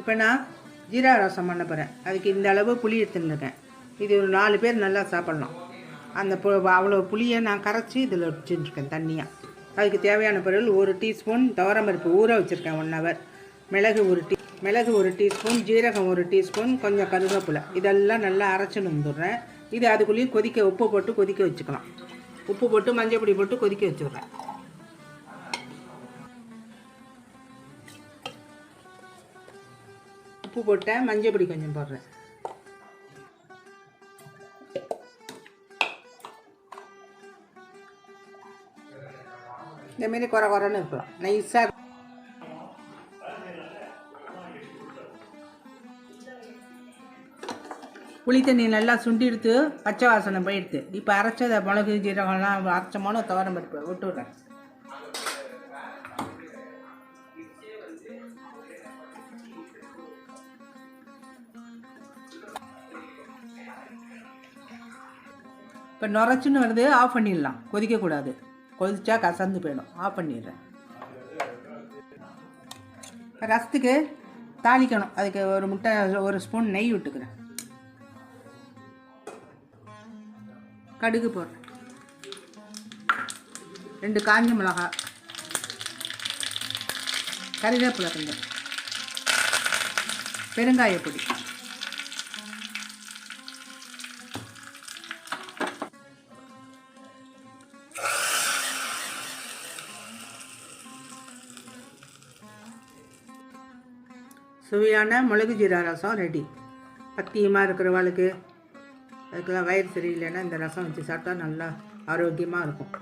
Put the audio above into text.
இப்போ நான் ஜீரா ரசம் பண்ண போகிறேன் அதுக்கு இந்த அளவு புளி எடுத்துருக்கேன் இது ஒரு நாலு பேர் நல்லா சாப்பிட்லாம். அந்த பு அவ்வளோ புளியை நான் கரைச்சி இதில் வச்சுட்டுருக்கேன் தண்ணியாக அதுக்கு தேவையான பொருள் ஒரு டீஸ்பூன் துவரம்பருப்பு ஊற வச்சுருக்கேன் ஒன் ஹவர் மிளகு ஒரு டீ மிளகு ஒரு டீஸ்பூன் ஜீரகம் ஒரு டீஸ்பூன் கொஞ்சம் கருவேப்பிலை. இதெல்லாம் நல்லா அரைச்சின்னு வந்துடுறேன். இது அதுக்குள்ளேயும் கொதிக்க உப்பு போட்டு கொதிக்க வச்சுக்கலாம். உப்பு போட்டு மஞ்சள் பொடி போட்டு கொதிக்க வச்சுடுறேன் உப்பு போட்டேன் மஞ்சள் பொடி கொஞ்சம் போடுறேன். இந்தமாரி குறை குறைன்னு இருக்கலாம். நைஸாக புளி தண்ணி நல்லா சுண்டி எடுத்து பச்சை வாசனை போயிடுது இப்போ அரைச்சதை மிளகு ஜீரகம்லாம் அரைச்சமான துவரம் பருப்பு விட்றேன் இப்போ நுரைச்சின்னு வருது ஆஃப் பண்ணிடலாம். கொதிக்கக்கூடாது. கொதிச்சா கசந்து போயிடும். ஆஃப் பண்ணிடுறேன். ரசத்துக்கு தாளிக்கணும். அதுக்கு ஒரு முட்டை ஒரு ஸ்பூன் நெய் விட்டுக்கிறேன். கடுகு போடுறேன். ரெண்டு காஞ்ச மிளகாய். கருவேப்பிலை கொஞ்சம். பெருங்காய பொடி சுவையான மிளகு ஜீரா ரசம் ரெடி பத்தியமாக இருக்கிறவளுக்கு அதுக்கெல்லாம் வயிறு சரியில்லைன்னா இந்த ரசம் வச்சு சாப்பிட்டா நல்லா ஆரோக்கியமாக இருக்கும்.